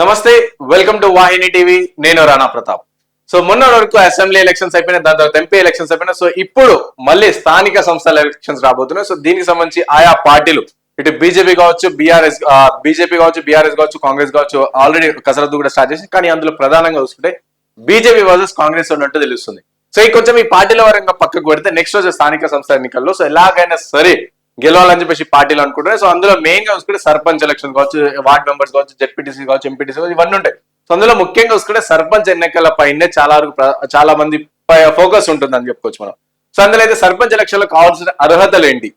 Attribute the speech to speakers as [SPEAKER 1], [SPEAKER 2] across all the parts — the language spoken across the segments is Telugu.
[SPEAKER 1] నమస్తే వెల్కమ్ టు వాహిని టీవీ నేను రాణా ప్రతాప్. సో మొన్న వరకు అసెంబ్లీ ఎలక్షన్స్ అయిపోయినాయి దాని తర్వాత ఎంపీ ఎలక్షన్స్ అయిపోయినాయి సో ఇప్పుడు మళ్ళీ స్థానిక సంస్థల ఎలక్షన్స్ రాబోతున్నాయి. సో దీనికి సంబంధించి ఆయా పార్టీలు ఇటు బీజేపీ కావచ్చు బీఆర్ఎస్ బీజేపీ కావచ్చు బీఆర్ఎస్ కావచ్చు కాంగ్రెస్ కావచ్చు ఆల్రెడీ కసరత్తు కూడా స్టార్ట్ చేసింది. కానీ అందులో ప్రధానంగా చూసుకుంటే బీజేపీ వర్సెస్ కాంగ్రెస్ ఉన్నట్టు తెలుస్తుంది. సో ఈ కొంచెం ఈ పార్టీల వరంగా పక్కకు పెడితే నెక్స్ట్ రోజు స్థానిక సంస్థ ఎన్నికల్లో సో ఎలాగైనా సరే గెలవాలని చెప్పేసి పార్టీలు అనుకుంటున్నారు. సో అందులో మెయిన్గా చూసుకుంటే సర్పంచ్ ఎలక్షన్ కావచ్చు వార్డ్ మెంబర్స్ కావచ్చు జెడ్పీటీసీ కావచ్చు ఎంపీటీసీ కావచ్చు ఇవన్నీ ఉంటాయి. సో అందులో ముఖ్యంగా చూసుకుంటే సర్పంచ్ ఎన్నికల పైనే చాలా వరకు చాలా మంది ఫోకస్ ఉంటుంది అని చెప్పుకోవచ్చు మనం. సో అందులో అయితే సర్పంచ్ ఎలక్షన్లో కావాల్సిన అర్హతలు ఏంటి?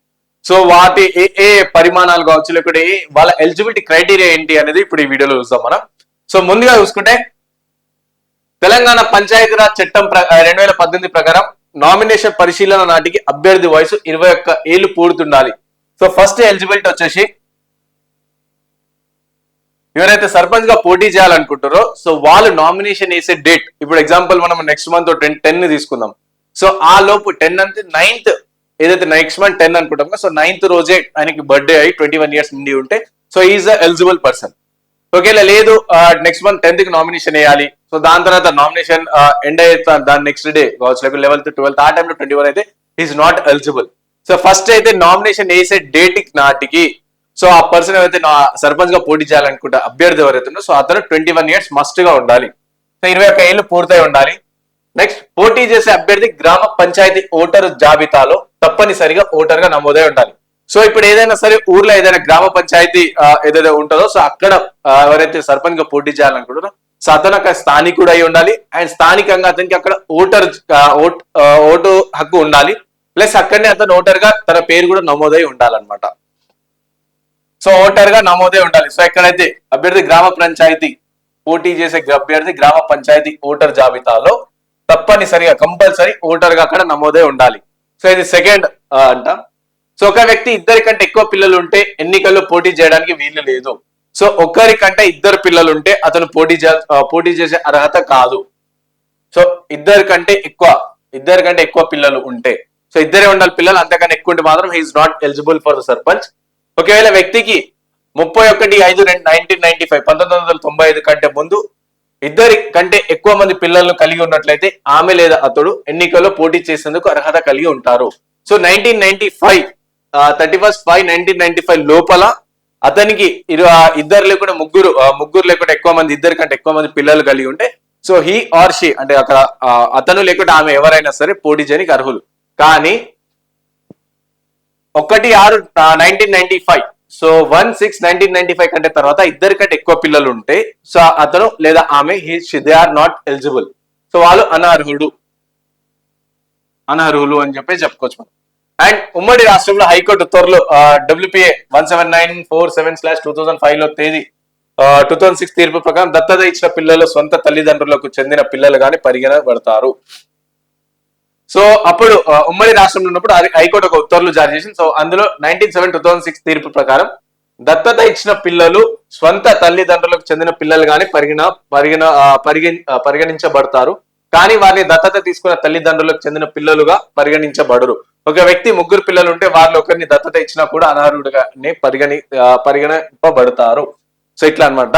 [SPEAKER 1] సో వాటి ఏ ఏ పరిమాణాలు కావచ్చు లేకపోతే వాళ్ళ ఎలిజిబిలిటీ క్రైటీరియా ఏంటి అనేది ఇప్పుడు ఈ వీడియోలో చూస్తాం మనం. సో ముందుగా చూసుకుంటే తెలంగాణ పంచాయతీరాజ్ చట్టం రెండు వేల పద్దెనిమిది ప్రకారం నామినేషన్ పరిశీలన నాటికి అభ్యర్థి వయసు ఇరవై ఒక్క ఏళ్ళు పూడుతుండాలి సో ఫస్ట్ ఎలిజిబిలిటీ వచ్చేసి ఎవరైతే సర్పంచ్గా పోటీ చేయాలనుకుంటారో సో వాళ్ళు నామినేషన్ వేసే డేట్ ఇప్పుడు ఎగ్జాంపుల్ మనం నెక్స్ట్ మంత్ టెన్ టెన్ తీసుకుందాం. సో ఆ లోపు టెన్ అంటే నైన్త్ ఏదైతే నెక్స్ట్ మంత్ టెన్ అనుకుంటాం సో నైన్త్ రోజే ఆయనకి బర్త్డే అయ్యి ట్వంటీ వన్ ఇయర్స్ నుండి ఉంటే so is a eligible person ఒకవేళ లేదు నెక్స్ట్ మంత్ టెన్త్కి నామినేషన్ వేయాలి. సో దాని తర్వాత నామినేషన్ ఎండ్ అయ్యే దాని నెక్స్ట్ డే కావచ్చు లేకపోతే లెవెల్త్ ట్వెల్త్ ఆ టైంలో ట్వంటీ వన్ అయితే is not eligible so first అయితే నామినేషన్ వేసే డేట్ నాటికి సో ఆ పర్సన్ ఎవరైతే సర్పంచ్గా పోటీ చేయాలనుకుంటే అభ్యర్థి ఎవరైతే ఉన్నారో సో అతను ట్వంటీ వన్ ఇయర్స్ మస్ట్గా ఉండాలి. సో ఇరవై ఒక్క ఏళ్ళు పూర్తయి ఉండాలి. నెక్స్ట్ పోటీ చేసే అభ్యర్థి గ్రామ పంచాయతీ ఓటరు జాబితాలో తప్పనిసరిగా ఓటర్గా నమోదై ఉండాలి. సో ఇప్పుడు ఏదైనా సరే ఊర్లో ఏదైనా గ్రామ పంచాయతీ ఏదైతే ఉంటుందో సో అక్కడ ఎవరైతే సర్పంచ్గా పోటీ చేయాలనుకుంటారో సో అతను అక్కడ స్థానికుడు అయి ఉండాలి. అండ్ స్థానికంగా అతనికి అక్కడ ఓటర్ ఓటు హక్కు ఉండాలి. ప్లస్ అక్కడనే అతను ఓటర్గా తన పేరు కూడా నమోదై ఉండాలన్నమాట. సో ఓటర్గా నమోదై ఉండాలి. సో ఎక్కడైతే అభ్యర్థి గ్రామ పంచాయతీ పోటీ చేసే అభ్యర్థి గ్రామ పంచాయతీ ఓటర్ జాబితాలో తప్పనిసరిగా కంపల్సరీ ఓటర్గా అక్కడ నమోదై ఉండాలి. సో ఇది సెకండ్ అంట. సో ఒక వ్యక్తి ఇద్దరి కంటే ఎక్కువ పిల్లలు ఉంటే ఎన్నికల్లో పోటీ చేయడానికి వీలు లేదు. సో ఒకరి కంటే ఇద్దరు పిల్లలు ఉంటే అతను పోటీ చే పోటీ చేసే అర్హత కాదు. సో ఇద్దరి కంటే ఎక్కువ ఇద్దరి కంటే ఎక్కువ పిల్లలు ఉంటే. సో ఇద్దరే ఉండాలి పిల్లలు అంతకన్నా ఎక్కువ ఉంటే మాత్రం he is not eligible for the sarpanch ఒకవేళ వ్యక్తికి ముప్పై ఒకటి ఐదు రెండు నైన్టీన్ నైన్టీ ఫైవ్ పంతొమ్మిది వందల తొంభై ఐదు కంటే ముందు ఇద్దరి కంటే ఎక్కువ మంది పిల్లలను కలిగి ఉన్నట్లయితే ఆమె లేదా అతడు ఎన్నికల్లో పోటీ చేసేందుకు అర్హత కలిగి ఉంటారు. So nineteen ninety five thirty first five nineteen ninety five లోపల అతనికి ఇద్దరు లేకుండా ముగ్గురు ముగ్గురు లేకుండా ఎక్కువ మంది ఇద్దరు కంటే ఎక్కువ మంది పిల్లలు కలిగి ఉంటే సో హీ ఆర్ షీ అంటే అక్కడ అతను లేకుండా ఆమె ఎవరైనా సరే పోటీ చేయడానికి అర్హులు. కానీ ఒకటి ఆరు nineteen ninety five so one six nineteen ninety five కంటే తర్వాత ఇద్దరి కంటే ఎక్కువ పిల్లలు ఉంటే సో అతను లేదా ఆమె they are not eligible so వాళ్ళు అనర్హుడు. అనర్హులు అని చెప్పి చెప్పుకోవచ్చు మనం. అండ్ ఉమ్మడి రాష్ట్రంలో హైకోర్టు త్వరలో WPA one seven nine four seven slash two thousand ఫైవ్లో తేదీ టూ థౌసండ్ సిక్స్ తీర్పు ప్రకారం దత్తత ఇచ్చిన పిల్లలు సొంత తల్లిదండ్రులకు చెందిన పిల్లలు గాని పరిగణపడతారు. సో అప్పుడు ఉమ్మడి రాష్ట్రంలో ఉన్నప్పుడు హైకోర్టు ఒక ఉత్తర్వులు జారీ చేసింది. సో అందులో nineteen seven two thousand six తీర్పు ప్రకారం దత్తత ఇచ్చిన పిల్లలు స్వంత తల్లిదండ్రులకు చెందిన పిల్లలు గాని పరిగణ పరిగణ పరిగణ పరిగణించబడతారు. కానీ వారిని దత్తత తీసుకున్న తల్లిదండ్రులకు చెందిన పిల్లలుగా పరిగణించబడరు. ఒక వ్యక్తి ముగ్గురు పిల్లలు ఉంటే వారిలో ఒకరిని దత్తత ఇచ్చినా కూడా అనర్హుడుగానే పరిగణి పరిగణింపబడతారు. సో ఇట్లా అన్నమాట.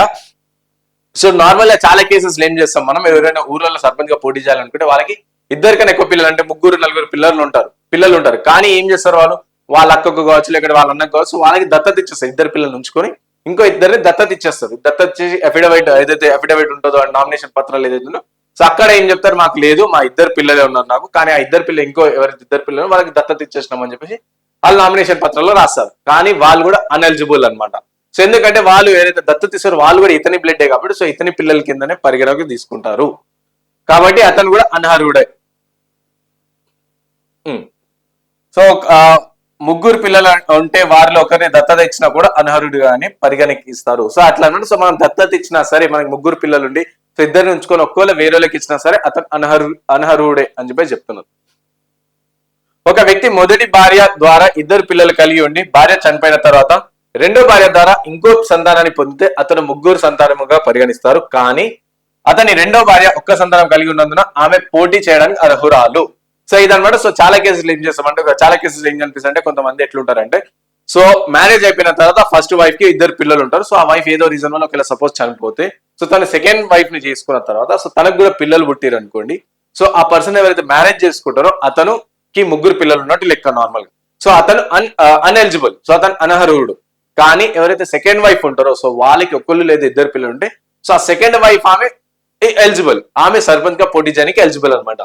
[SPEAKER 1] సో నార్మల్గా చాలా కేసెస్ ఏం చేస్తాం మనం? ఎవరైనా ఊర్లలో సర్పంచ్గా పోటీ చేయాలనుకుంటే వాళ్ళకి ఇద్దరికైనా ఎక్కువ పిల్లలు అంటే ముగ్గురు నలుగురు పిల్లలు ఉంటారు. పిల్లలు ఉంటారు. కానీ ఏం చేస్తారు వాళ్ళు? వాళ్ళ అక్కకు కావచ్చు లేకపోతే వాళ్ళ అన్నకు కావచ్చు వాళ్ళకి దత్తత ఇచ్చేస్తారు. ఇద్దరు పిల్లలు ఉంచుకొని ఇంకో ఇద్దరిని దత్తత ఇచ్చేస్తారు. దత్తత ఇచ్చేసి అఫిడవిట్ ఏదైతే అఫిడవిట్ ఉంటుందో నామినేషన్ పత్రాలు ఏదైతే సో అక్కడ ఏం చెప్తారు? మాకు లేదు మా ఇద్దరు పిల్లలే ఉన్నారు నాకు కానీ ఆ ఇద్దరు పిల్లలు ఇంకో ఎవరి ఇద్దరు పిల్లలు వాళ్ళకి దత్తత ఇచ్చేసినాం అని చెప్పేసి వాళ్ళు నామినేషన్ పత్రంలో రాస్తారు. కానీ వాళ్ళు కూడా అన్ఎలిజిబుల్ అనమాట సో ఎందుకంటే వాళ్ళు ఏదైతే దత్తత ఇస్తారో వాళ్ళు కూడా ఇతని బ్లడ్డే కాబట్టి సో ఇతని పిల్లల కిందనే పరిగణలోకి తీసుకుంటారు. కాబట్టి అతను కూడా అనర్హుడే సో ముగ్గురు పిల్లలు ఉంటే వారిలో ఒకరిని దత్తత ఇచ్చినా కూడా అనర్హుడుగానే పరిగణిస్తారు సో అట్లా అన్నట్టు సో మనం దత్తత ఇచ్చినా సరే మనకి ముగ్గురు పిల్లలు ఉండి సో ఇద్దరిని ఉంచుకొని ఒక్కోళ్ళ వేరేలోకి ఇచ్చినా సరే అతను అనర్హు అనర్హుడే అని చెప్పి చెప్తున్నారు ఒక వ్యక్తి మొదటి భార్య ద్వారా ఇద్దరు పిల్లలు కలిగి ఉండి భార్య చనిపోయిన తర్వాత రెండో భార్య ద్వారా ఇంకో సంతానాన్ని పొందితే అతను ముగ్గురు సంతానముగా పరిగణిస్తారు. కానీ అతని రెండో భార్య ఒక్క సంతానం కలిగి ఉన్నందున ఆమె పోటీ చేయడానికి అర్హురాలు. సో ఇదన్నమాట. సో చాలా కేసులు ఏం చేస్తామంటే చాలా కేసెస్ ఏం కనిపిస్తుంటే కొంతమంది ఎట్లుంటారంటే సో మ్యారేజ్ అయిపోయిన తర్వాత ఫస్ట్ వైఫ్కి ఇద్దరు పిల్లలు ఉంటారు. సో ఆ వైఫ్ ఏదో రీజన్ వల్ల ఒకవేళ సపోజ్ చనిపోతే సో తన సెకండ్ వైఫ్ని చేసుకున్న తర్వాత సో తనకు కూడా పిల్లలు పుట్టారు అనుకోండి సో ఆ పర్సన్ ఎవరైతే మ్యారేజ్ చేసుకుంటారో అతను కి ముగ్గురు పిల్లలు ఉన్నట్టు లెక్క నార్మల్గా. సో అతను అన్ అన్ఎలిజిబుల్ uh, సో అతను అనర్హుడు. కానీ ఎవరైతే సెకండ్ వైఫ్ ఉంటారో సో వాళ్ళకి ఒక్కళ్ళు లేదా ఇద్దరు పిల్లలు ఉంటే సో ఆ సెకండ్ వైఫ్ ఆమె ఎలిజిబుల్ ఆమె సర్పంచ్గా పోటీ చేయడానికి ఎలిజిబుల్ అనమాట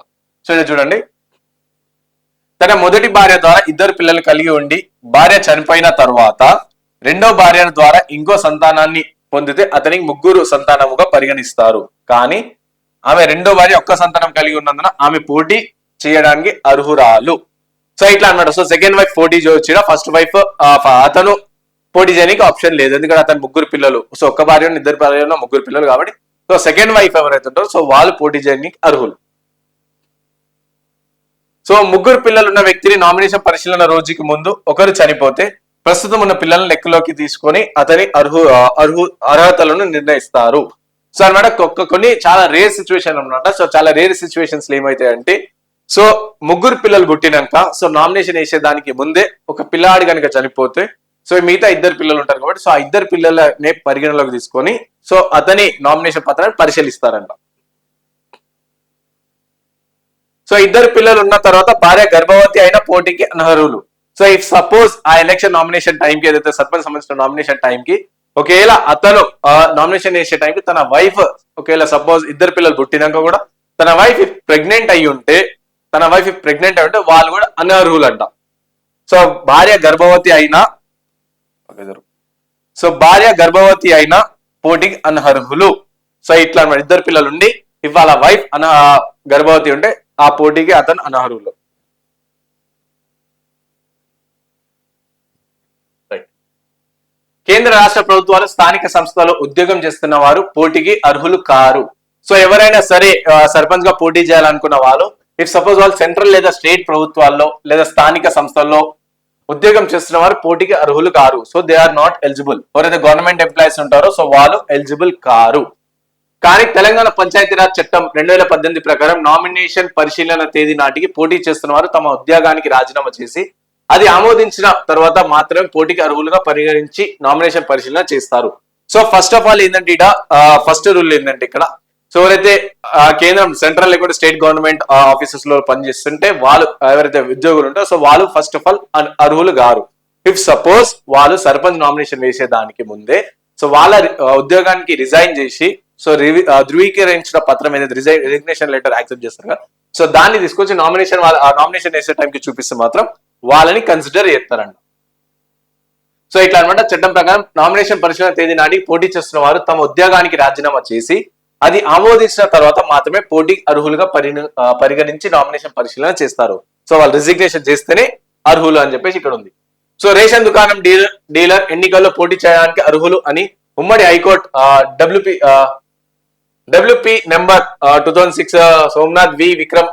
[SPEAKER 1] సో చూడండి. తన మొదటి భార్య ద్వారా ఇద్దరు పిల్లలు కలిగి ఉండి భార్య చనిపోయిన తర్వాత రెండో భార్య ద్వారా ఇంకో సంతానాన్ని పొందితే అతనికి ముగ్గురు సంతానముగా పరిగణిస్తారు. కానీ ఆమె రెండో భార్య ఒక్క సంతానం కలిగి ఉన్నందున ఆమె పోటీ చేయడానికి అర్హురాలు. సో ఇట్లా అన్నాడు. సో సెకండ్ వైఫ్ పోటీ చేయొచ్చిన ఫస్ట్ వైఫ్ అతను పోటీ చేయడానికి ఆప్షన్ లేదు. ఎందుకంటే అతను ముగ్గురు పిల్లలు. సో ఒక్క భార్య ఇద్దరు భార్య ముగ్గురు పిల్లలు కాబట్టి. సో సెకండ్ వైఫ్ ఎవరైతే ఉంటారో సో వాళ్ళు పోటీ చేయడానికి అర్హులు. సో ముగ్గురు పిల్లలు ఉన్న వ్యక్తిని నామినేషన్ పరిశీలన రోజుకి ముందు ఒకరు చనిపోతే ప్రస్తుతం ఉన్న పిల్లలను లెక్కలోకి తీసుకొని అతని అర్హు అర్హు అర్హతలను నిర్ణయిస్తారు. సో అనమాట కొన్ని చాలా రేర్ సిచ్యువేషన్ అనమాట సో చాలా రేర్ సిచ్యువేషన్స్ ఏమైతాయంటే సో ముగ్గురు పిల్లలు పుట్టినాక సో నామినేషన్ వేసేదానికి ముందే ఒక పిల్లాడి కనుక చనిపోతే సో మిగతా ఇద్దరు పిల్లలు ఉంటారు కాబట్టి సో ఆ ఇద్దరు పిల్లలనే పరిగణలోకి తీసుకొని సో అతని నామినేషన్ పత్రాన్ని పరిశీలిస్తారంట. సో ఇద్దరు పిల్లలు ఉన్న తర్వాత భార్య గర్భవతి అయిన పోటీకి అనర్హులు. సో ఇఫ్ సపోజ్ ఆ ఎలక్షన్ నామినేషన్ టైం కి ఏదైతే సర్పంచ్ సంబంధించిన నామినేషన్ టైం కి ఒకవేళ అతను నామినేషన్ వేసే టైం కి తన వైఫ్ ఒకవేళ సపోజ్ ఇద్దరు పిల్లలు పుట్టినాక కూడా తన వైఫ్ ప్రెగ్నెంట్ అయి ఉంటే తన వైఫ్ ప్రెగ్నెంట్ అయి ఉంటే వాళ్ళు కూడా అనర్హులు అంట సో భార్య గర్భవతి అయినా సో భార్య గర్భవతి అయిన పోటీకి అనర్హులు. సో ఇట్లా ఇద్దరు పిల్లలు ఉండి ఇవాళ వైఫ్ అన గర్భవతి ఉంటే ఆ పోటీకి అతను అనర్హులు. కేంద్ర రాష్ట్ర ప్రభుత్వాలు స్థానిక సంస్థలో ఉద్యోగం చేస్తున్న వారు పోటీకి అర్హులు కారు. సో ఎవరైనా సరే సర్పంచ్గా పోటీ చేయాలనుకున్న వాళ్ళు ఇఫ్ సపోజ్ వాళ్ళు సెంట్రల్ లేదా స్టేట్ ప్రభుత్వాల్లో లేదా స్థానిక సంస్థల్లో ఉద్యోగం చేస్తున్న వారు పోటీకి అర్హులు car. So they are not eligible ఎవరైతే గవర్నమెంట్ ఎంప్లాయీస్ ఉంటారో సో వాళ్ళు ఎలిజిబుల్ కారు. కానీ తెలంగాణ పంచాయతీరాజ్ చట్టం రెండు వేల పద్దెనిమిది ప్రకారం నామినేషన్ పరిశీలన తేదీ నాటికి పోటీ చేస్తున్న వారు తమ ఉద్యోగానికి రాజీనామా చేసి అది ఆమోదించిన తర్వాత మాత్రమే పోటీకి అర్హులుగా పరిగణించి నామినేషన్ పరిశీలన చేస్తారు. సో ఫస్ట్ ఆఫ్ ఆల్ ఏంటంటే ఇక్కడ ఫస్ట్ రూల్ ఏంటంటే ఇక్కడ సో ఎవరైతే కేంద్రం సెంట్రల్ లేకుంటే స్టేట్ గవర్నమెంట్ ఆఫీసెస్లో పనిచేస్తుంటే వాళ్ళు ఎవరైతే ఉద్యోగులు ఉంటారో సో వాళ్ళు ఫస్ట్ ఆఫ్ ఆల్ అర్హులు గారు ఇఫ్ సపోజ్ వాళ్ళు సర్పంచ్ నామినేషన్ వేసేదానికి ముందే సో వాళ్ళ ఉద్యోగానికి రిజైన్ చేసి సో రివి- ధృవీకరించిన పత్రం ఏదైతే రిజైన్ రిజిగ్నేషన్ లెటర్ యాక్సెప్ట్ చేస్తారు కదా సో దాన్ని తీసుకొచ్చి నామినేషన్ నామినేషన్ వేసే టైంకి చూపిస్తే మాత్రం వాళ్ళని కన్సిడర్ చేస్తారండి సో ఇట్లా అనమాట చట్టం ప్రకారం నామినేషన్ పరిశీలన తేదీ నాటికి పోటీ చేస్తున్న వారు తమ ఉద్యోగానికి రాజీనామా చేసి అది ఆమోదించిన తర్వాత మాత్రమే పోటీ అర్హులుగా పరిగణించి నామినేషన్ పరిశీలన చేస్తారు. సో వాళ్ళు రిజిగ్నేషన్ చేస్తేనే అర్హులు అని చెప్పేసి ఇక్కడ ఉంది. సో రేషన్ దుకాణం డీలర్ డీలర్ ఎన్నికల్లో పోటీ చేయడానికి అర్హులు అని ఉమ్మడి high court WP WP number two thousand six Somnath v Vikram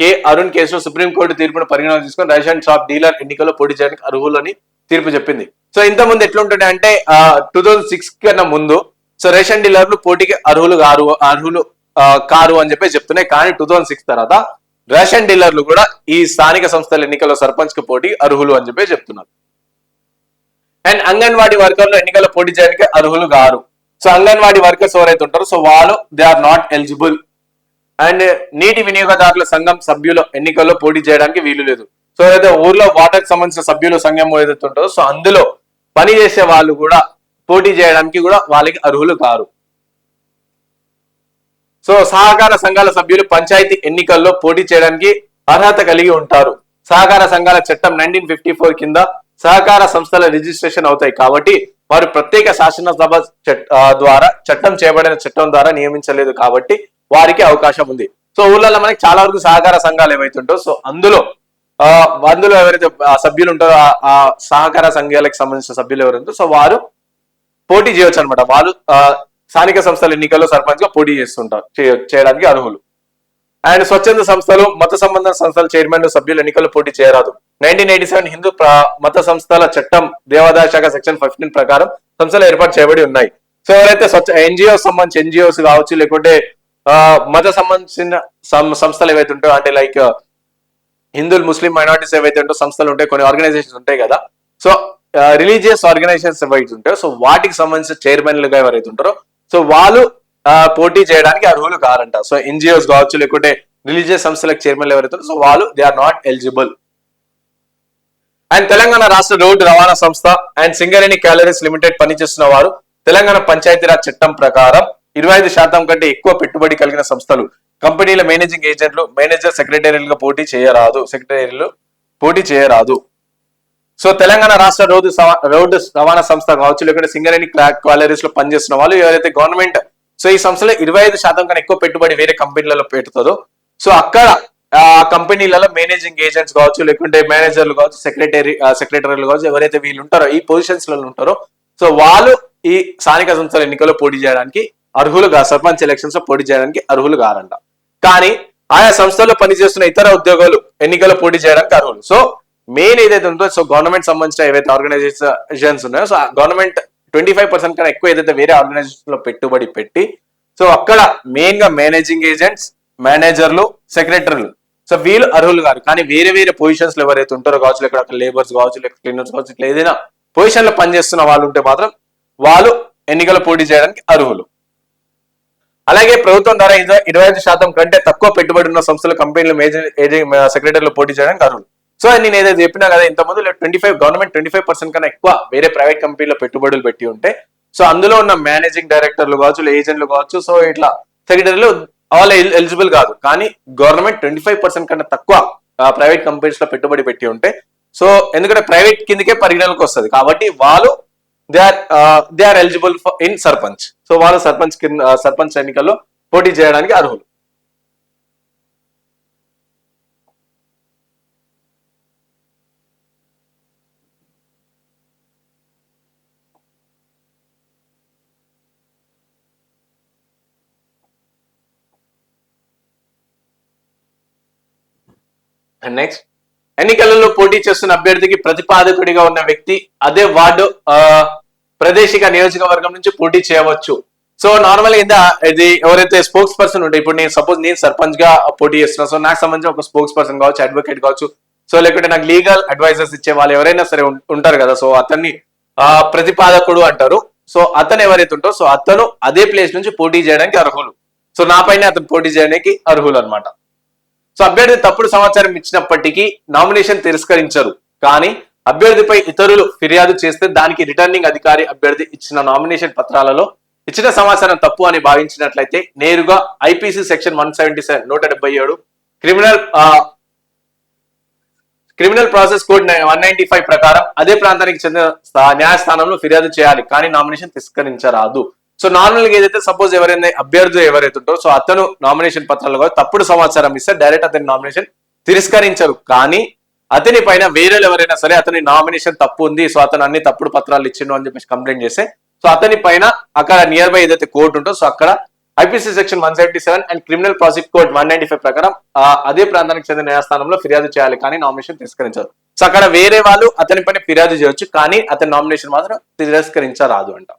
[SPEAKER 1] K Arun కేసులో సుప్రీంకోర్టు తీర్పును పరిగణన తీసుకొని రేషన్ షాప్ డీలర్ ఎన్నికల్లో పోటీ చేయడానికి అర్హులని తీర్పు చెప్పింది. సో ఇంత ముందు ఎట్లుంటుండే అంటే టూ థౌసండ్ సిక్స్ కన్నా ముందు సో రేషన్ డీలర్లు పోటీకి అర్హులు కారు అర్హులు కారు అని చెప్పి చెప్తున్నాయి. కానీ టూ థౌసండ్ సిక్స్ తర్వాత రేషన్ డీలర్లు కూడా ఈ స్థానిక సంస్థల ఎన్నికల్లో సర్పంచ్కి పోటీ అర్హులు అని చెప్పి చెప్తున్నారు. అండ్ అంగన్వాడీ వర్కర్లు ఎన్నికల్లో పోటీ చేయడానికి అర్హులు కారు సో అంగన్వాడీ వర్కర్స్ ఎవరైతే ఉంటారో సో వాళ్ళు they are not eligible and నీటి వినియోగదారుల సంఘం సభ్యుల ఎన్నికల్లో పోటీ చేయడానికి వీలు లేదు. సో ఏదైతే ఊర్లో వాటర్ సంబంధించిన సభ్యుల సంఘం ఏదైతే ఉంటుందో సో అందులో పని చేసే వాళ్ళు కూడా పోటీ చేయడానికి కూడా వాళ్ళకి అర్హులు కారు. సో సహకార సంఘాల సభ్యులు పంచాయతీ ఎన్నికల్లో పోటీ చేయడానికి అర్హత కలిగి ఉంటారు. సహకార సంఘాల చట్టం నైన్టీన్ ఫిఫ్టీ ఫోర్ కింద సహకార సంస్థల రిజిస్ట్రేషన్ అవుతాయి. కాబట్టి వారు ప్రత్యేక శాసనసభ చట్- ద్వారా చట్టం చేయబడిన చట్టం ద్వారా నియమించలేదు కాబట్టి వారికి అవకాశం ఉంది. సో ఊళ్ళలో మనకి చాలా వరకు సహకార సంఘాలు ఏవైతుంటో సో అందులో ఆ, అందులో ఎవరైతే సభ్యులు ఉంటారో ఆ- సహకార సంఘాలకు సంబంధించిన సభ్యులు ఎవరైతే సో వారు పోటీ చేయొచ్చు అనమాట వాళ్ళు స్థానిక సంస్థల ఎన్నికల్లో సర్పంచ్గా పోటీ చేస్తుంటారు చేయడానికి అర్హులు. అండ్ స్వచ్ఛంద సంస్థలు మత సంబంధ సంస్థల చైర్మన్ సభ్యులు ఎన్నికల్లో పోటీ చేయరాదు. నైన్టీన్ ఎయిటీ సెవెన్ హిందూ మత సంస్థల చట్టం దేవాదాయ శాఖ సెక్షన్ ఫిఫ్టీన్ ప్రకారం సంస్థలు ఏర్పాటు చేయబడి ఉన్నాయి. సో ఎవరైతే స్వచ్ఛ ఎన్జిఓస్ సంబంధించి ఎన్జిఓస్ కావచ్చు లేకుంటే మత సంబంధించిన సం- సంస్థలు ఏవైతే ఉంటాయో అంటే లైక్ హిందువులు ముస్లిం మైనారిటీస్ ఏవైతే ఉంటాయో సంస్థలు ఉంటాయి కొన్ని ఆర్గనైజేషన్స్ ఉంటాయి కదా. సో రిలీజియస్ ఆర్గనైజేషన్స్ ఏవైతే ఉంటాయో సో వాటికి సంబంధించిన చైర్మన్లుగా ఎవరైతే ఉంటారో సో వాళ్ళు పోటీ చేయడానికి అర్హులు కారంట. సో ఎన్జిఓస్ కావచ్చు లేకుంటే రిలీజియస్ సంస్థలకు చైర్మన్లు ఎవరైతే సో వాళ్ళు they are not eligible. And Telangana రాష్ట్ర రోడ్డు రవాణా సంస్థ అండ్ సింగరేణి క్యాలరీస్ లిమిటెడ్ పనిచేస్తున్న వారు తెలంగాణ పంచాయతీరాజ్ చట్టం ప్రకారం ఇరవై ఐదు శాతం కంటే ఎక్కువ పెట్టుబడి కలిగిన సంస్థలు కంపెనీల మేనేజింగ్ ఏజెంట్లు మేనేజర్ సెక్రటరీలుగా పోటీ చేయరాదు సెక్రటరీలు పోటీ చేయరాదు. సో తెలంగాణ రాష్ట్ర రోడ్డు రోడ్డు రవాణా సంస్థ కావచ్చు లేకుంటే సింగరేణి క్వాలరీస్లో పనిచేస్తున్న వాళ్ళు ఎవరైతే గవర్నమెంట్ సో ఈ సంస్థలో ఇరవై ఐదు శాతం కన్నా ఎక్కువ పెట్టుబడి వేరే కంపెనీలలో పెడుతుందో సో అక్కడ ఆ కంపెనీలలో మేనేజింగ్ ఏజెంట్స్ కావచ్చు లేకుంటే మేనేజర్లు కావచ్చు సెక్రటరీ సెక్రటరీలు కావచ్చు ఎవరైతే వీళ్ళు ఉంటారో ఈ పొజిషన్స్లో ఉంటారో సో వాళ్ళు ఈ స్థానిక సంస్థల ఎన్నికల్లో పోటీ చేయడానికి అర్హులుగా సర్పంచ్ ఎలక్షన్స్లో పోటీ చేయడానికి అర్హులు కారంట. కానీ ఆయా సంస్థల్లో పనిచేస్తున్న ఇతర ఉద్యోగాలు ఎన్నికల్లో పోటీ చేయడానికి అర్హులు. సో మెయిన్ ఏదైతే ఉందో సో గవర్నమెంట్ సంబంధించిన ఏవైతే ఆర్గనైజేషన్స్ ఉన్నాయో so government twenty five percent కన్నా ఎక్కువ ఏదైతే వేరే ఆర్గనైజేషన్లో పెట్టుబడి పెట్టి సో అక్కడ మెయిన్గా మేనేజింగ్ ఏజెంట్స్ మేనేజర్లు సెక్రటరీలు సో వీళ్ళు అర్హులు కాదు కానీ వేరే వేరే పొజిషన్స్లో ఎవరైతే ఉంటారో కావచ్చు లేక లేబర్స్ కావచ్చు లేక క్లీనర్స్ కావచ్చు ఇట్లా ఏదైనా పొజిషన్లో పనిచేస్తున్న వాళ్ళు ఉంటే మాత్రం వాళ్ళు ఎన్నికలు పోటీ చేయడానికి అర్హులు. అలాగే ప్రభుత్వం ద్వారా ఇరవై ఐదు శాతం కంటే తక్కువ పెట్టుబడి ఉన్న సంస్థల కంపెనీలు మేజర్ సెక్రటరీలు పోటీ చేయడానికి అర్హులు. సో నేను ఏదైతే చెప్పినా కదా ఇంతకుముందు twenty five government twenty five percent కన్నా ఎక్కువ వేరే ప్రైవేట్ కంపెనీలో పెట్టుబడులు పెట్టి ఉంటే సో అందులో ఉన్న మేనేజింగ్ డైరెక్టర్లు కావచ్చు ఏజెంట్లు కావచ్చు సో ఇట్లా సెక్రటరీలు ఆల్ ఎలిజిబుల్ కాదు. కానీ గవర్నమెంట్ ట్వంటీ ఫైవ్ పర్సెంట్ కంటే తక్కువ ప్రైవేట్ కంపెనీస్లో పెట్టుబడి పెట్టి ఉంటే సో ఎందుకంటే ప్రైవేట్ కిందకే పరిగణలోకి వస్తుంది. కాబట్టి వాళ్ళు they are they are eligible for in sarpanch. So వాళ్ళు సర్పంచ్ కింద సర్పంచ్ ఎన్నికల్లో పోటీ చేయడానికి అర్హులు. అండ్ నెక్స్ట్ ఎన్నికలలో పోటీ చేస్తున్న అభ్యర్థికి ప్రతిపాదకుడిగా ఉన్న వ్యక్తి అదే వార్డు ప్రదేశిక నియోజకవర్గం నుంచి పోటీ చేయవచ్చు. సో నార్మల్గా ఇది ఎవరైతే స్పోక్స్ పర్సన్ ఉంటే ఇప్పుడు నేను సపోజ్ నేను సర్పంచ్గా పోటీ చేస్తున్నా. సో నాకు సంబంధించిన ఒక స్పోక్స్ పర్సన్ కావచ్చు అడ్వకేట్ కావచ్చు. సో లేకుంటే నాకు లీగల్ అడ్వైజర్స్ ఇచ్చే వాళ్ళు ఎవరైనా సరే ఉంటారు కదా. సో అతన్ని ప్రతిపాదకుడు అంటారు. సో అతను ఎవరైతే ఉంటారో సో అతను అదే ప్లేస్ నుంచి పోటీ చేయడానికి అర్హులు. సో నా పైన అతను పోటీ చేయడానికి అర్హులు అన్నమాట సో అభ్యర్థి తప్పుడు సమాచారం ఇచ్చినప్పటికీ నామినేషన్ తిరస్కరించరు. కానీ అభ్యర్థిపై ఇతరులు ఫిర్యాదు చేస్తే దానికి రిటర్నింగ్ అధికారి అభ్యర్థి ఇచ్చిన నామినేషన్ పత్రాలలో ఇచ్చిన సమాచారం తప్పు అని భావించినట్లయితే నేరుగా IPC section one seventy seven నూట డెబ్బై ఏడు criminal criminal process code one ninety five ప్రకారం అదే ప్రాంతానికి చెందిన న్యాయస్థానంలో ఫిర్యాదు చేయాలి. కానీ నామినేషన్ తిరస్కరించరాదు. సో నార్మల్గా ఏదైతే సపోజ్ ఎవరైనా అభ్యర్థులు ఎవరైతే ఉంటారో సో అతను నామినేషన్ పత్రాలు కూడా తప్పుడు సమాచారం ఇస్తే డైరెక్ట్ అతని నామినేషన్ తిరస్కరించరు. కానీ అతని పైన వేరే ఎవరైనా సరే అతని నామినేషన్ తప్పు ఉంది సో అతను అన్ని తప్పుడు పత్రాలు ఇచ్చిండు అని చెప్పేసి కంప్లైంట్ చేస్తే సో అతని పైన అక్కడ నియర్ బై ఏదైతే కోర్టు ఉంటో సో అక్కడ IPC section one seventy seven and criminal process code one ninety five ప్రకారం అదే ప్రాంతానికి చెందిన న్యాయస్థానంలో ఫిర్యాదు చేయాలి. కానీ నామినేషన్ తిరస్కరించారు. సో అక్కడ వేరే వాళ్ళు అతని పైన ఫిర్యాదు చేయొచ్చు కానీ అతని నామినేషన్ మాత్రం తిరస్కరించరాదు అంట.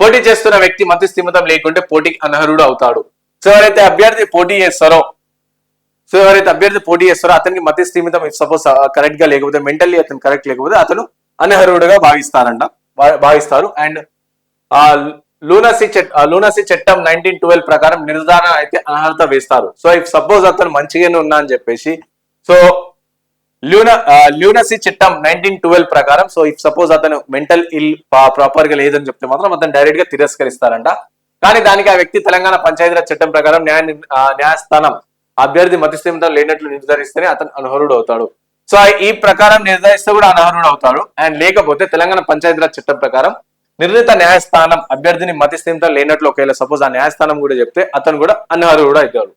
[SPEAKER 1] పోటీ చేస్తున్న వ్యక్తి మతి స్థిమితం లేకుంటే పోటీకి అనర్హుడు అవుతాడు. సో ఎవరైతే అభ్యర్థి పోటీ చేస్తారో సో ఎవరైతే అభ్యర్థి పోటీ చేస్తారో అతనికి మతి స్థిమితం సపోజ్ కరెక్ట్గా లేకపోతే మెంటల్లీ అతను కరెక్ట్ లేకపోతే అతను అనర్హుడుగా భావిస్తారంట. భావిస్తారు. అండ్ ఆ లూనసీ చట్ లూనసీ చట్టం నైన్టీన్ ట్వెల్వ్ ప్రకారం నిర్ధారణ అయితే అనర్హత వేస్తారు. సో ఇఫ్ సపోజ్ అతను మంచిగానే ఉన్నా అని చెప్పేసి సో ల్యూన ల్యూనసీ చట్టం నైన్టీన్ ట్వెల్వ్ ప్రకారం. సో ఇఫ్ సపోజ్ అతను మెంటల్ ఇల్ ప్రాపర్గా లేదని చెప్తే మాత్రం అతను డైరెక్ట్గా తిరస్కరిస్తారంట. కానీ దానికి ఆ వ్యక్తి తెలంగాణ పంచాయతీరాజ్ చట్టం ప్రకారం న్యాయ న్యాయస్థానం అభ్యర్థి మతిస్థిమితం లేనట్లు నిర్ధారిస్తేనే అతను అనర్హుడు అవుతాడు. సో ఈ ప్రకారం నిర్ధారిస్తే కూడా అనర్హుడు అవుతాడు. అండ్ లేకపోతే తెలంగాణ పంచాయతీరాజ్ చట్టం ప్రకారం నిర్ణీత న్యాయస్థానం అభ్యర్థిని మతిస్థిమితం లేనట్లు ఒకవేళ సపోజ్ ఆ న్యాయస్థానం కూడా చెప్తే అతను కూడా అనర్హుడు అవుతాడు.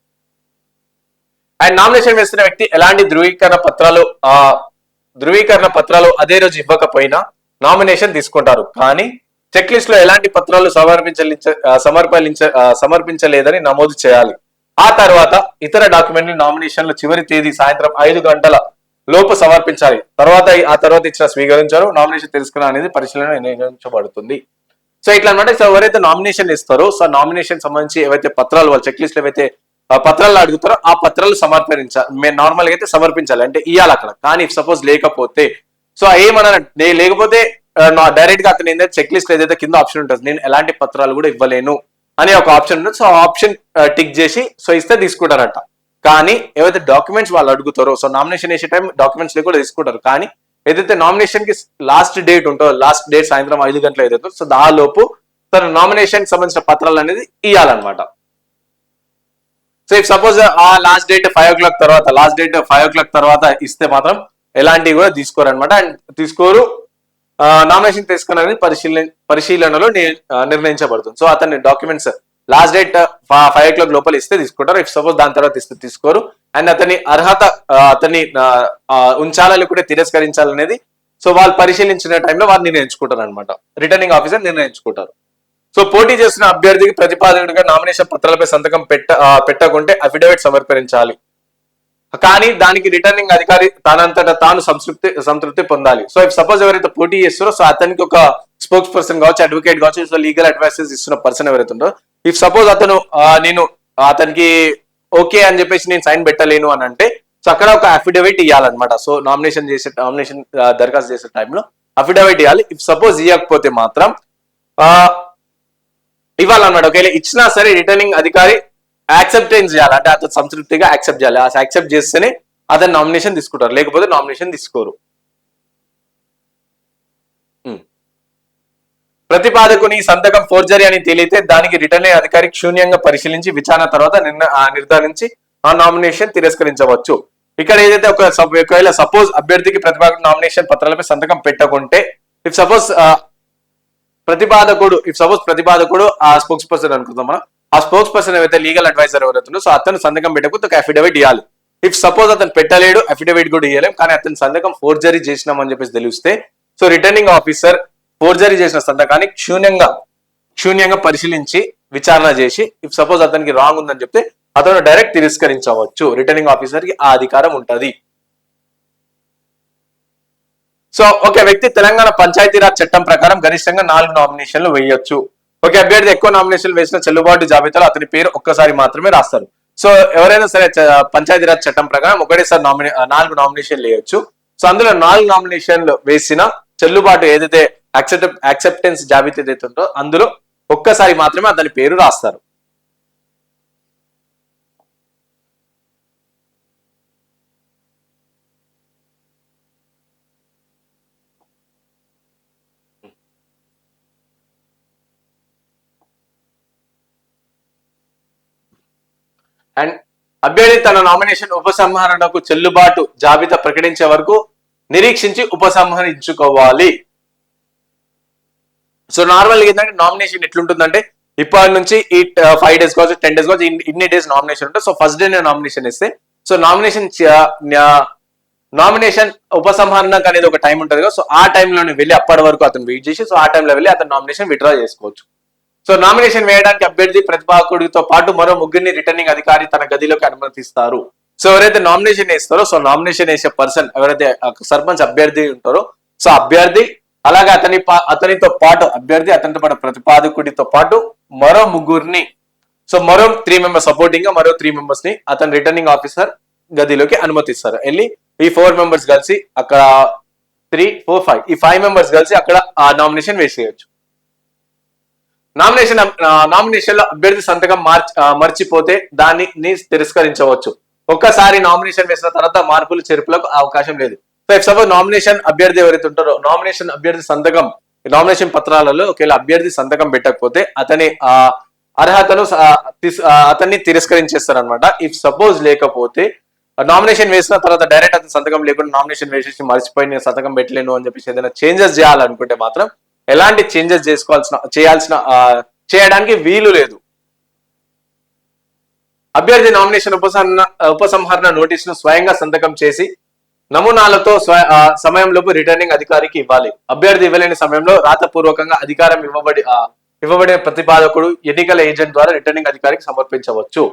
[SPEAKER 1] అండ్ నామినేషన్ వేస్తున్న వ్యక్తి ఎలాంటి ధృవీకరణ పత్రాలు ఆ ధృవీకరణ పత్రాలు అదే రోజు ఇవ్వకపోయినా నామినేషన్ తీసుకుంటారు. కానీ చెక్ లిస్ట్లో ఎలాంటి పత్రాలు సమర్పించలించ సమర్పించ సమర్పించలేదని నమోదు చేయాలి. ఆ తర్వాత ఇతర డాక్యుమెంట్లు నామినేషన్ల చివరి తేదీ సాయంత్రం ఐదు గంటల లోపు సమర్పించాలి. తర్వాత ఆ తర్వాత ఇచ్చిన స్వీకరించారు నామినేషన్ తెలుసుకున్న అనేది పరిశీలన నిర్ణయించబడుతుంది. సో ఇట్లా అనమాట సో ఎవరైతే నామినేషన్ ఇస్తారో సో నామినేషన్ సంబంధించి ఏవైతే పత్రాలు వాళ్ళు చెక్ లిస్ట్ ఏవైతే పత్రాలు అడుగుతారో ఆ పత్రాలు సమర్పించాలి మేము నార్మల్గా అయితే సమర్పించాలి. అంటే ఇవ్వాలి అక్కడ. కానీ సపోజ్ లేకపోతే. సో ఏమన్నా నే- లేకపోతే డైరెక్ట్గా అతను ఏంటంటే చెక్ లిస్ట్ ఏదైతే కింద ఆప్షన్ ఉంటుంది నేను ఎలాంటి పత్రాలు కూడా ఇవ్వలేను అనే ఒక ఆప్షన్ ఉంటుంది సో ఆ ఆప్షన్ టిక్ చేసి సో ఇస్తే తీసుకుంటారట. కానీ ఏవైతే డాక్యుమెంట్స్ వాళ్ళు అడుగుతారో సో నామినేషన్ వేసే టైం డాక్యుమెంట్స్ కూడా తీసుకుంటారు. కానీ ఏదైతే నామినేషన్కి లాస్ట్ డేట్ ఉంటుందో లాస్ట్ డేట్ సాయంత్రం ఐదు గంటల ఏదైతే సో దాలోపు లోపు తన నామినేషన్ సంబంధించిన పత్రాలు అనేది ఇవ్వాలన్నమాట సో ఇఫ్ సపోజ్ ఆ last date five o'clock తర్వాత last date five o'clock తర్వాత ఇస్తే మాత్రం ఎలాంటివి కూడా తీసుకోరు అనమాట అండ్ తీసుకోరు నామినేషన్ తీసుకున్నది పరిశీలన పరిశీలనలో నిర్ణయించబడుతుంది. సో అతని documents last date five o'clock లోపల ఇస్తే తీసుకుంటారు. ఇఫ్ సపోజ్ దాని తర్వాత ఇస్తే తీసుకోరు. అండ్ అతని అర్హత అతని అతన్ని ఆ, ఉంచాలా లేకుంటే తిరస్కరించాలనేది. సో వాళ్ళు పరిశీలించిన టైంలో వాళ్ళు నిర్ణయించుకుంటారు అనమాట రిటర్నింగ్ ఆఫీసర్ నిర్ణయించుకుంటారు. సో పోటీ చేసిన అభ్యర్థికి ప్రతిపాదకుడిగా నామినేషన్ పత్రాలపై సంతకం పెట్ట పెట్టకుంటే అఫిడవిట్ సమర్పించాలి కానీ దానికి రిటర్నింగ్ అధికారి తానంతట తాను సంతృప్తి సంతృప్తి పొందాలి. సో ఇఫ్ సపోజ్ ఎవరైతే పోటీ చేస్తారో సో అతనికి ఒక స్పోక్స్ పర్సన్ కావచ్చు అడ్వకేట్ కావచ్చు సో లీగల్ అడ్వైసెస్ ఇస్తున్న పర్సన్ ఎవరైతే ఉందో ఇఫ్ సపోజ్ అతను నేను అతనికి ఓకే అని చెప్పేసి నేను సైన్ పెట్టలేను అని అంటే సో అక్కడ ఒక అఫిడవిట్ ఇవ్వాలన్నమాట సో నామినేషన్ చేసే నామినేషన్ దరఖాస్తు చేసే టైంలో అఫిడవిట్ ఇవ్వాలి ఇఫ్ సపోజ్ ఇవ్వకపోతే మాత్రం ఆ, ఇవ్వాలన్నమాట ఒకవేళ ఇచ్చినా సరే రిటర్నింగ్ అధికారి యాక్సెప్టెన్స్ చేయాలి. అంటే అతను సంతృప్తిగా యాక్సెప్ట్ చేయాలి. యాక్సెప్ట్ చేస్తేనే అతను నామినేషన్ తీసుకుంటారు. లేకపోతే నామినేషన్ తీసుకోరు. ప్రతిపాదకుని సంతకం ఫోర్జరీ అని తేలితే దానికి రిటర్నింగ్ అధికారి క్షూన్యంగా పరిశీలించి విచారణ తర్వాత నిర్ధారించి ఆ నామినేషన్ తిరస్కరించవచ్చు. ఇక్కడ ఏదైతే ఒక ఒకవేళ సపోజ్ అభ్యర్థికి ప్రతిపాదక నామినేషన్ పత్రాలపై సంతకం పెట్టకుంటే ఇఫ్ సపోజ్ ప్రతిపాదకుడు ఇఫ్ సపోజ్ ప్రతిపాదకుడు ఆ స్పోక్స్ పర్సన్ అనుకుందాం మనం. ఆ స్పోక్స్ పర్సన్ ఏవైతే లీగల్ అడ్వైజర్ ఎవరైతుందో సో అతను సంతకం పెట్టకపోతే ఒక అఫిడవిట్ ఇవ్వాలి ఇఫ్ సపోజ్ అతను పెట్టలేడు అఫిడవిట్ కూడా ఇవ్వలేం కానీ అతని సంతకం ఫోర్జరీ చేసినామని చెప్పేసి తెలిస్తే సో రిటర్నింగ్ ఆఫీసర్ ఫోర్జరీ చేసిన సంతకాన్ని క్షూన్యంగా క్షూన్యంగా పరిశీలించి విచారణ చేసి ఇఫ్ సపోజ్ అతనికి రాంగ్ ఉందని చెప్తే అతను డైరెక్ట్ తిరస్కరించవచ్చు. రిటర్నింగ్ ఆఫీసర్కి ఆ అధికారం ఉంటది. సో ఒక వ్యక్తి తెలంగాణ పంచాయతీరాజ్ చట్టం ప్రకారం గరిష్టంగా నాలుగు నామినేషన్లు వేయొచ్చు. ఒక అభ్యర్థి ఎక్కువ నామినేషన్లు వేసిన చెల్లుబాటు జాబితాలో అతని పేరు ఒక్కసారి మాత్రమే రాస్తారు. సో ఎవరైనా సరే పంచాయతీరాజ్ చట్టం ప్రకారం ఒకటేసారి నామినే నాలుగు నామినేషన్లు వేయొచ్చు. సో అందులో నాలుగు నామినేషన్లు వేసిన చెల్లుబాటు ఏదైతే యాక్సెప్ట్ యాక్సెప్టెన్స్ జాబితా ఏదైతే ఉందో అందులో ఒక్కసారి మాత్రమే అతని పేరు రాస్తారు. అండ్ అభ్యర్థి తన నామినేషన్ ఉపసంహరణకు చెల్లుబాటు జాబితా ప్రకటించే వరకు నిరీక్షించి ఉపసంహరించుకోవాలి. సో నార్మల్ ఏంటంటే నామినేషన్ ఎట్లుంటుందంటే ఇప్పటి నుంచి ఈ ఫైవ్ డేస్ కావచ్చు టెన్ డేస్ కావచ్చు ఇన్ని- డేస్ నామినేషన్ ఉంటుంది. సో ఫస్ట్ డే నేను నామినేషన్ ఇస్తే సో నామినేషన్ నామినేషన్ ఉపసంహరణకు అనేది ఒక టైం ఉంటుంది కదా. సో ఆ టైంలోనే వెళ్ళి అప్పటి వరకు అతను వెయిట్ చేసి సో ఆ టైంలో వెళ్ళి అతను నామినేషన్ విత్డ్రా చేసుకోవచ్చు. సో నామినేషన్ వేయడానికి అభ్యర్థి ప్రతిభాకుడితో పాటు మరో ముగ్గురిని రిటర్నింగ్ అధికారి తన గదిలోకి అనుమతిస్తారు. సో ఎవరైతే నామినేషన్ వేస్తారో సో నామినేషన్ వేసే పర్సన్ ఎవరైతే సర్పంచ్ అభ్యర్థి ఉంటారో సో అభ్యర్థి అలాగే అతని అతనితో పాటు అభ్యర్థి అతనితో పాటు ప్రతిపాదకుడితో పాటు మరో ముగ్గురిని సో మరో త్రీ మెంబర్స్ సపోర్టింగ్గా మరో త్రీ మెంబర్స్ని అతని రిటర్నింగ్ ఆఫీసర్ గదిలోకి అనుమతిస్తారు. వెళ్ళి ఈ ఫోర్ మెంబర్స్ కలిసి అక్కడ త్రీ ఫోర్ ఫైవ్ ఈ ఫైవ్ మెంబర్స్ కలిసి అక్కడ ఆ నామినేషన్ వేసేయచ్చు. నామినేషన్ నామినేషన్లో అభ్యర్థి సంతకం మార్చి మర్చిపోతే దాన్ని ని తిరస్కరించవచ్చు. ఒక్కసారి నామినేషన్ వేసిన తర్వాత మార్పులు చేర్పులకు అవకాశం లేదు. సో ఇఫ్ సపోజ్ నామినేషన్ అభ్యర్థి ఎవరైతే ఉంటారో నామినేషన్ అభ్యర్థి సంతకం నామినేషన్ పత్రాలలో ఒకవేళ అభ్యర్థి సంతకం పెట్టకపోతే అతని ఆ అర్హతను అతన్ని తిరస్కరించేస్తారు అనమాట ఇఫ్ సపోజ్ లేకపోతే నామినేషన్ వేసిన తర్వాత డైరెక్ట్ అతను సంతకం లేకుండా నామినేషన్ వేసేసి మర్చిపోయి నేను సంతకం పెట్టలేను అని చెప్పేసి ఏదైనా చేంజెస్ చేయాలనుకుంటే మాత్రం ఎలాంటి చేంజెస్ చేసుకోవాల్సిన చేయాల్సిన చేయడానికి వీలు లేదు. అభ్యర్థి నామినేషన్ ఉపసంహరణ ఉపసంహరణ నోటీసును స్వయంగా సంతకం చేసి నమూనాలతో ఆ, సమయంలోపు రిటర్నింగ్ అధికారికి ఇవ్వాలి. అభ్యర్థి ఇవ్వలేని సమయంలో రాతపూర్వకంగా అధికారం ఇవ్వబడి ఇవ్వబడిన ప్రతిపాదకుడు ఎన్నికల ఏజెంట్ ద్వారా రిటర్నింగ్ అధికారికి సమర్పించవచ్చు.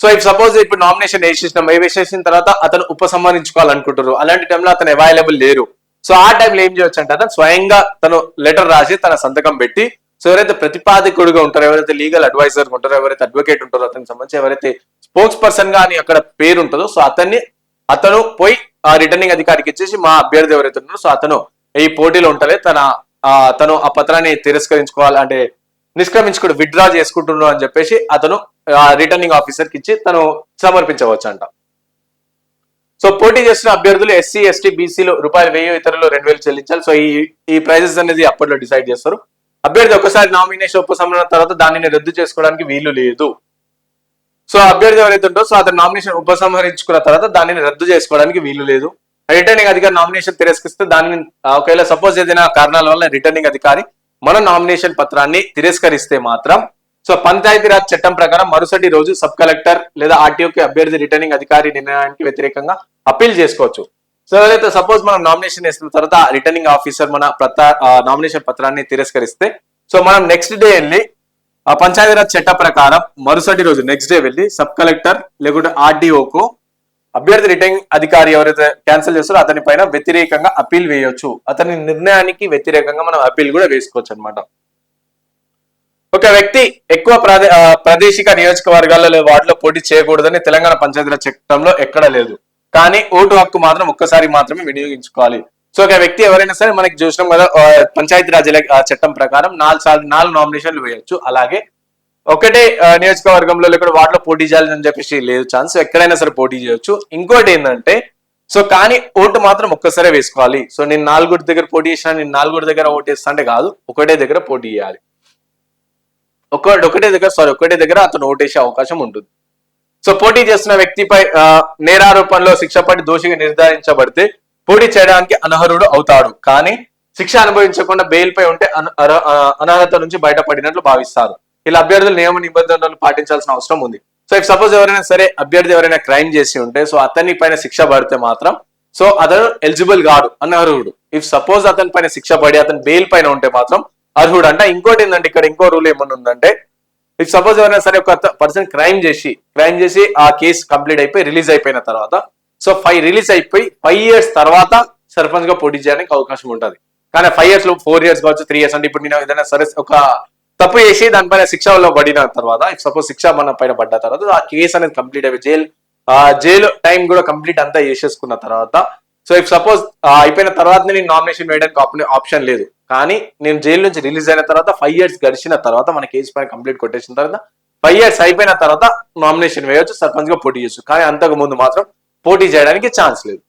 [SPEAKER 1] సో ఇఫ్ సపోజ్ ఇప్పుడు నామినేషన్ వేసేసిన వేసేసిన తర్వాత అతను ఉపసంహరించుకోవాలనుకుంటారు అలాంటి టైంలో అతను అవైలబుల్ లేరు. సో ఆ టైంలో ఏం చేయొచ్చు అంటే అతను స్వయంగా తను లెటర్ రాసి తన సంతకం పెట్టి సో ఎవరైతే ప్రతిపాదకుడుగా ఉంటారో ఎవరైతే లీగల్ అడ్వైజర్ ఉంటారో ఎవరైతే అడ్వకేట్ ఉంటారో అతనికి సంబంధించి ఎవరైతే స్పోక్స్ పర్సన్గా అని అక్కడ పేరు ఉంటుందో సో అతన్ని అతను పోయి ఆ రిటర్నింగ్ అధికారికి ఇచ్చేసి మా అభ్యర్థి ఎవరైతే ఉన్నారో సో అతను ఈ పోటీలో ఉంటలే తన తను ఆ పత్రాన్ని తిరస్కరించుకోవాలి అంటే నిష్క్రమించుకుని విత్డ్రా చేసుకుంటున్నాడు అని చెప్పేసి అతను రిటర్నింగ్ ఆఫీసర్కి ఇచ్చి తను సమర్పించవచ్చు అంట సో పోటీ చేస్తున్న అభ్యర్థులు ఎస్సీ ఎస్టీ బీసీలు రూపాయలు వెయ్యి ఇతరులు రెండు వేలు చెల్లించాలి. సో ఈ ఈ ప్రైజెస్ అనేది అప్పట్లో డిసైడ్ చేస్తారు. అభ్యర్థి ఒకసారి నామినేషన్ ఉపసంహరణ తర్వాత దానిని రద్దు చేసుకోవడానికి వీలు లేదు. సో అభ్యర్థి ఎవరైతే ఉంటో సో అతను నామినేషన్ ఉపసంహరించుకున్న తర్వాత దానిని రద్దు చేసుకోవడానికి వీలు లేదు. రిటర్నింగ్ అధికారి నామినేషన్ తిరస్కరిస్తే దానిని ఒకవేళ సపోజ్ ఏదైనా కారణాల వల్ల రిటర్నింగ్ అధికారి మన నామినేషన్ పత్రాన్ని తిరస్కరిస్తే మాత్రం సో పంచాయతీరాజ్ చట్టం ప్రకారం మరుసటి రోజు సబ్ కలెక్టర్ లేదా ఆర్టీఓకి అభ్యర్థి రిటర్నింగ్ అధికారి నిర్ణయానికి వ్యతిరేకంగా అప్పీల్ చేసుకోవచ్చు. సో ఏదైతే సపోజ్ మనం నామినేషన్ వేసిన తర్వాత రిటర్నింగ్ ఆఫీసర్ మన నామినేషన్ పత్రాన్ని తిరస్కరిస్తే సో మనం నెక్స్ట్ డే వెళ్ళి పంచాయతీరాజ్ చట్ట ప్రకారం మరుసటి రోజు నెక్స్ట్ డే వెళ్ళి సబ్ కలెక్టర్ లేకుంటే ఆర్డీఓకు అభ్యర్థి రిటర్నింగ్ అధికారి ఎవరైతే క్యాన్సిల్ చేస్తారో అతని పైన వ్యతిరేకంగా అప్పీల్ వేయొచ్చు. అతని నిర్ణయానికి వ్యతిరేకంగా మనం అప్పీల్ కూడా వేసుకోవచ్చు అనమాట ఒక వ్యక్తి ఎక్కువ ప్రాదే- ఆ, ప్రాదేశిక నియోజకవర్గాల్లో లేదా వార్డులో పోటీ చేయకూడదని తెలంగాణ పంచాయతీరాజ్ చట్టంలో ఎక్కడ లేదు. కానీ ఓటు హక్కు మాత్రం ఒక్కసారి మాత్రమే వినియోగించుకోవాలి. సో ఒక వ్యక్తి ఎవరైనా సరే మనకి చూసినాం కదా పంచాయతీరాజ్ చట్టం ప్రకారం నాలుగు సార్లు నాలుగు నామినేషన్లు వేయొచ్చు. అలాగే ఒకటే నియోజకవర్గంలో లేకుండా వాటిలో పోటీ చేయాలని చెప్పేసి లేదు. ఛాన్స్ ఎక్కడైనా సరే పోటీ చేయొచ్చు. ఇంకోటి ఏంటంటే సో కానీ ఓటు మాత్రం ఒక్కసారే వేసుకోవాలి. సో నేను నాలుగు దగ్గర పోటీ చేసినా నేను నాలుగు దగ్గర ఓటు వేస్తా అంటే కాదు ఒకటే దగ్గర పోటీ చేయాలి. ఒక ఒకటే దగ్గర సారీ ఒకటే దగ్గర అతను ఓటేసే అవకాశం ఉంటుంది. సో పోటీ చేస్తున్న వ్యక్తిపై నేరారోపణలో శిక్ష పడి దోషిగా నిర్ధారించబడితే పోటీ చేయడానికి అనర్హుడు అవుతాడు. కానీ శిక్ష అనుభవించకుండా బెయిల్ పై ఉంటే అనర్హత నుంచి బయటపడినట్లు భావిస్తారు. ఇలా అభ్యర్థులు నియమ నిబంధనలు పాటించాల్సిన అవసరం ఉంది. సో ఇఫ్ సపోజ్ ఎవరైనా సరే అభ్యర్థి ఎవరైనా క్రైమ్ చేసి ఉంటే సో అతని పైన శిక్ష పడితే మాత్రం సో అతను ఎలిజిబుల్ కాడు అనర్హుడు. ఇఫ్ సపోజ్ అతని పైన శిక్ష పడి అతను బెయిల్ పైన ఉంటే మాత్రం అర్హుడు అంటే ఇంకోటి ఏంటంటే ఇక్కడ ఇంకో రూల్ ఏమన్నా ఉందంటే ఇఫ్ సపోజ్ ఎవరైనా సరే ఒక పర్సన్ క్రైమ్ చేసి క్రైమ్ చేసి ఆ కేసు కంప్లీట్ అయిపోయి రిలీజ్ అయిపోయిన తర్వాత సో ఫైవ్ రిలీజ్ అయిపోయి ఫైవ్ ఇయర్స్ తర్వాత సర్పంచ్గా పోటీ చేయడానికి అవకాశం ఉంటుంది. కానీ ఫైవ్ ఇయర్స్లో ఫోర్ ఇయర్స్ కావచ్చు త్రీ ఇయర్స్ అంటే ఇప్పుడు నేను ఏదైనా సరే ఒక తప్పు చేసి దానిపైన శిక్షలో పడిన తర్వాత ఇఫ్ సపోజ్ శిక్ష మన పైన పడ్డ తర్వాత ఆ కేసు అనేది కంప్లీట్ అయిపోయి జైలు ఆ జైలు టైం కూడా కంప్లీట్ అంతా చేసేసుకున్న తర్వాత సో ఇఫ్ సపోజ్ అయిపోయిన తర్వాత నేను నామినేషన్ వేయడానికి ఆప్షన్ లేదు. కానీ నేను జైలు నుంచి రిలీజ్ అయిన తర్వాత ఫైవ్ ఇయర్స్ గడిచిన తర్వాత మన కేసు పైన కంప్లీట్ కొట్టేసిన తర్వాత ఫైవ్ ఇయర్స్ అయిపోయిన తర్వాత నామినేషన్ వేయొచ్చు సర్పంచ్గా పోటీ చేయొచ్చు. కానీ అంతకు ముందు మాత్రం పోటీ చేయడానికి ఛాన్స్ లేదు.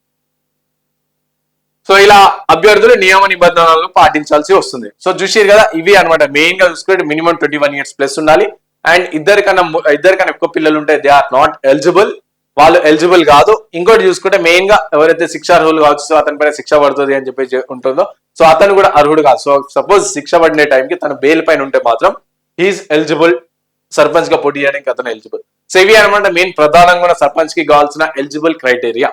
[SPEAKER 1] సో ఇలా అభ్యర్థులు నియమ నిబంధనలు పాటించాల్సి వస్తుంది. సో చూసారు కదా ఇవి అన్నమాట. మెయిన్గా చూసుకుంటే minimum twenty one years plus ఉండాలి. అండ్ ఇద్దరికన్నా ఇద్దరికన్నా ఎక్కువ పిల్లలు ఉంటే దే ఆర్ నాట్ ఎలిజిబుల్ వాళ్ళు ఎలిజిబుల్ కాదు. ఇంకోటి చూసుకుంటే మెయిన్గా ఎవరైతే శిక్షార్హులు కావచ్చు అతని పైన శిక్ష పడుతుంది అని చెప్పి ఉంటుందో సో అతను కూడా అర్హుడు కాదు. సో సపోజ్ శిక్ష పడిన టైంకి తన బెయిల్ పైన ఉంటే మాత్రం హీఈస్ ఎలిజిబుల్ సర్పంచ్గా పోటీ చేయడానికి అతను ఎలిజిబుల్ సో ఇవి అనమాట మెయిన్ ప్రధానంగా సర్పంచ్కి కావాల్సిన ఎలిజిబుల్ క్రైటీరియా